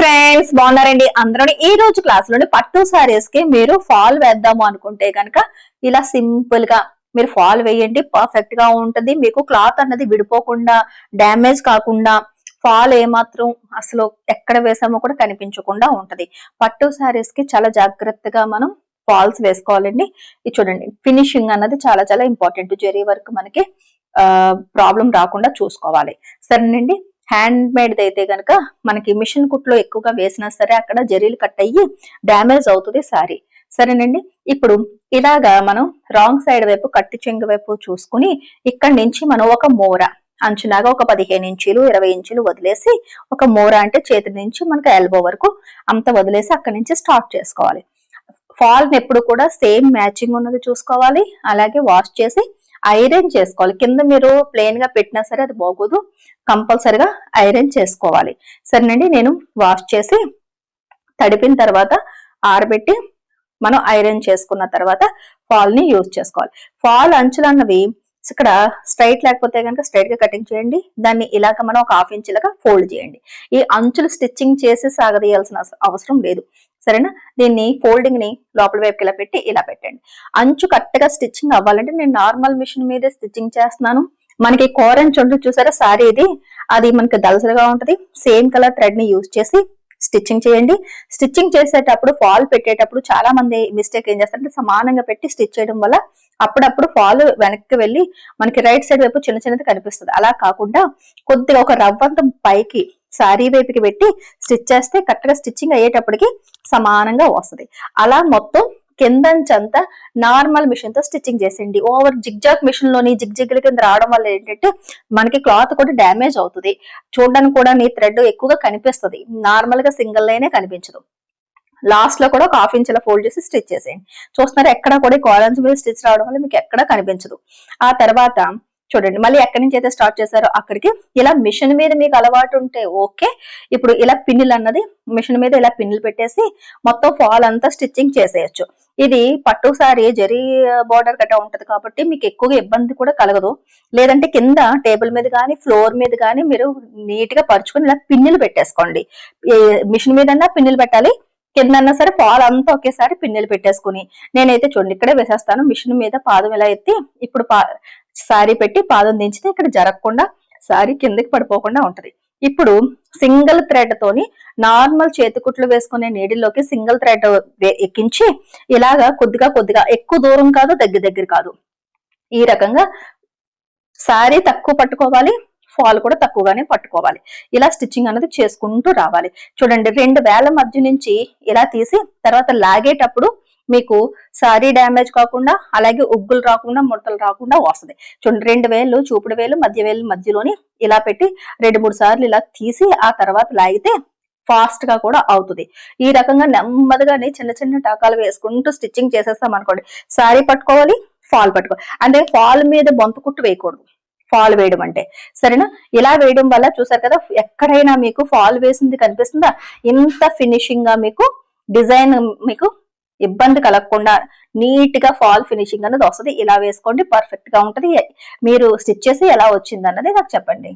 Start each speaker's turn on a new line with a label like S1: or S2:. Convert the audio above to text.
S1: Friends బాగున్నారండి. అందరూ ఈ రోజు క్లాస్లోని పట్టు సారీస్కి మీరు ఫాల్ వేద్దాము అనుకుంటే కనుక ఇలా సింపుల్గా మీరు ఫాల్ వేయండి. పర్ఫెక్ట్గా ఉంటది. మీకు క్లాత్ అన్నది విడిపోకుండా డ్యామేజ్ కాకుండా ఫాల్ ఏమాత్రం అసలు ఎక్కడ వేసామో కూడా కనిపించకుండా ఉంటది. పట్టు సారీస్కి చాలా జాగ్రత్తగా మనం ఫాల్స్ వేసుకోవాలండి. ఇది చూడండి ఫినిషింగ్ అన్నది చాలా చాలా ఇంపార్టెంట్ జెరీ వర్క్ మనకి ప్రాబ్లం రాకుండా చూసుకోవాలి. సరేనండి? హ్యాండ్ మేడ్ అయితే కనుక మనకి మిషన్ కుట్లో ఎక్కువగా వేసినా సరే అక్కడ జరీలు కట్ అయ్యి డ్యామేజ్ అవుతుంది సారీ. సరేనండి? ఇప్పుడు ఇలాగా మనం రాంగ్ సైడ్ వైపు కట్టి చెంగు వైపు చూసుకుని ఇక్కడ నుంచి మనం ఒక మోర అంచులాగా ఒక పదిహేను ఇంచులు ఇరవై ఇంచులు వదిలేసి ఒక మోర అంటే చేతి నుంచి మనకి ఎల్బో వరకు అంత వదిలేసి అక్కడి నుంచి స్టార్ట్ చేసుకోవాలి. ఫాల్ ఎప్పుడు కూడా సేమ్ మ్యాచింగ్ ఉన్నది చూసుకోవాలి. అలాగే వాష్ చేసి ఐరన్ చేసుకోవాలి. కింద మీరు ప్లెయిన్గా పెట్టినా సరే అది బాగోదు. కంపల్సరిగా ఐరన్ చేసుకోవాలి. సరేనండి నేను వాష్ చేసి తడిపిన తర్వాత ఆరబెట్టి మనం ఐరన్ చేసుకున్న తర్వాత ఫాల్ని యూజ్ చేసుకోవాలి. ఫాల్ అంచులు అన్నవి ఇక్కడ స్ట్రైట్ లేకపోతే కనుక స్ట్రైట్గా కటింగ్ చేయండి. దాన్ని ఇలాగ మనం ఒక హాఫ్ ఇంచ్ లాగా ఫోల్డ్ చేయండి. ఈ అంచులు స్టిచ్చింగ్ చేసి సాగదీయాల్సిన అవసరం లేదు. సరేనా? దీన్ని ఫోల్డింగ్ని లోపల వైపుకి ఇలా పెట్టి ఇలా పెట్టండి. అంచు కరెక్ట్గా స్టిచ్చింగ్ అవ్వాలంటే నేను నార్మల్ మిషన్ మీదే స్టిచ్చింగ్ చేస్తున్నాను. మనకి కోరెంచ్ ఉంటుంది చూసారా? సారీ ఇది. అది మనకి దలసలుగా ఉంటది. సేమ్ కలర్ థ్రెడ్ని యూజ్ చేసి స్టిచ్చింగ్ చేయండి. స్టిచ్చింగ్ చేసేటప్పుడు ఫాల్ పెట్టేటప్పుడు చాలా మంది మిస్టేక్ ఏం చేస్తారంటే సమానంగా పెట్టి స్టిచ్ చేయడం వల్ల అప్పుడప్పుడు ఫాల్ వెనక్కి వెళ్ళి మనకి రైట్ సైడ్ వైపు చిన్న చిన్నది కనిపిస్తుంది. అలా కాకుండా కొద్దిగా ఒక రవ్వంత పైకి శారీ వైపుకి పెట్టి స్టిచ్ చేస్తే కరెక్ట్గా స్టిచ్చింగ్ అయ్యేటప్పటికి సమానంగా వస్తుంది. అలా మొత్తం కిందంచంతా నార్మల్ మిషన్తో స్టిచ్చింగ్ చేసేయండి. ఓవర్ జిగ్జాక్ మిషన్లోని జిగ్జిగ్ల కింద రావడం వల్ల ఏంటంటే మనకి క్లాత్ కూడా డ్యామేజ్ అవుతుంది. చూడడానికి కూడా నీ థ్రెడ్ ఎక్కువగా కనిపిస్తుంది. నార్మల్గా సింగిల్ లైనే కనిపించదు. లాస్ట్లో కూడా ఒక హాఫ్ ఇంచ్ ఫోల్డ్ చేసి స్టిచ్ చేసేయండి. చూస్తున్నారు? ఎక్కడ కూడా కాలన్స్ మీద స్టిచ్ రావడం వల్ల మీకు ఎక్కడ కనిపించదు. ఆ తర్వాత చూడండి. మళ్ళీ ఎక్కడి నుంచి అయితే స్టార్ట్ చేశారో అక్కడికి. ఇలా మిషన్ మీద మీకు అలవాటు ఉంటే ఓకే. ఇప్పుడు ఇలా పిన్నులు అన్నది మిషన్ మీద ఇలా పిన్నులు పెట్టేసి మొత్తం ఫాల్ అంతా స్టిచ్చింగ్ చేసేయచ్చు. ఇది పట్టు సారీ జరీ బార్డర్ గట్రా ఉంటది కాబట్టి మీకు ఎక్కువగా ఇబ్బంది కూడా కలగదు. లేదంటే కింద టేబుల్ మీద కానీ ఫ్లోర్ మీద కానీ మీరు నీట్గా పరుచుకొని ఇలా పిన్నులు పెట్టేసుకోండి. మిషన్ మీద పిన్నులు పెట్టాలి. కిందన్నా సరే పాలంతా అంతా ఒకేసారి పిన్నెలు పెట్టేసుకుని నేనైతే చూడండి ఇక్కడే వేసేస్తాను. మిషన్ మీద పాదం ఇలా ఎత్తి ఇప్పుడు సారీ పెట్టి పాదం దించితే ఇక్కడ జరగకుండా సారీ కిందకి పడిపోకుండా ఉంటది. ఇప్పుడు సింగిల్ థ్రెడ్ తోని నార్మల్ చేతికుట్లు వేసుకునే నీడిల్లోకి సింగిల్ థ్రెడ్ ఎక్కించి ఇలాగా కొద్దిగా కొద్దిగా ఎక్కువ దూరం కాదు దగ్గర దగ్గర కాదు. ఈ రకంగా సారీ తక్కువ పట్టుకోవాలి ఫాల్ కూడా తక్కువగానే పట్టుకోవాలి. ఇలా స్టిచ్చింగ్ అనేది చేసుకుంటూ రావాలి. చూడండి రెండు వేల మధ్య నుంచి ఇలా తీసి తర్వాత లాగేటప్పుడు మీకు సారీ డ్యామేజ్ కాకుండా అలాగే ఉగ్గులు రాకుండా ముడతలు రాకుండా వస్తుంది. చూడండి రెండు వేలు చూపుడు వేలు మధ్య వేలు మధ్యలోని ఇలా పెట్టి రెండు మూడు సార్లు ఇలా తీసి ఆ తర్వాత లాగితే ఫాస్ట్గా కూడా అవుతుంది. ఈ రకంగా నెమ్మదిగానే చిన్న చిన్న టాకాలు వేసుకుంటూ స్టిచ్చింగ్ చేసేస్తాం అనుకోండి. సారీ పట్టుకోవాలి ఫాల్ పట్టుకోవాలి అంటే ఫాల్ మీద బొంత కుట్టు వేయకూడదు. ఫాల్ వేయడం అంటే. సరేనా? ఇలా వేయడం వల్ల చూసారు కదా ఎక్కడైనా మీకు ఫాల్ వేసింది కనిపిస్తుందా? ఇంత ఫినిషింగ్గా మీకు డిజైన్ మీకు ఇబ్బంది కలగకుండా నీట్గా ఫాల్ ఫినిషింగ్ అనేది వస్తుంది. ఇలా వేసుకోండి పర్ఫెక్ట్గా ఉంటది. మీరు స్టిచ్ చేసి ఎలా వచ్చింది అన్నది నాకు చెప్పండి.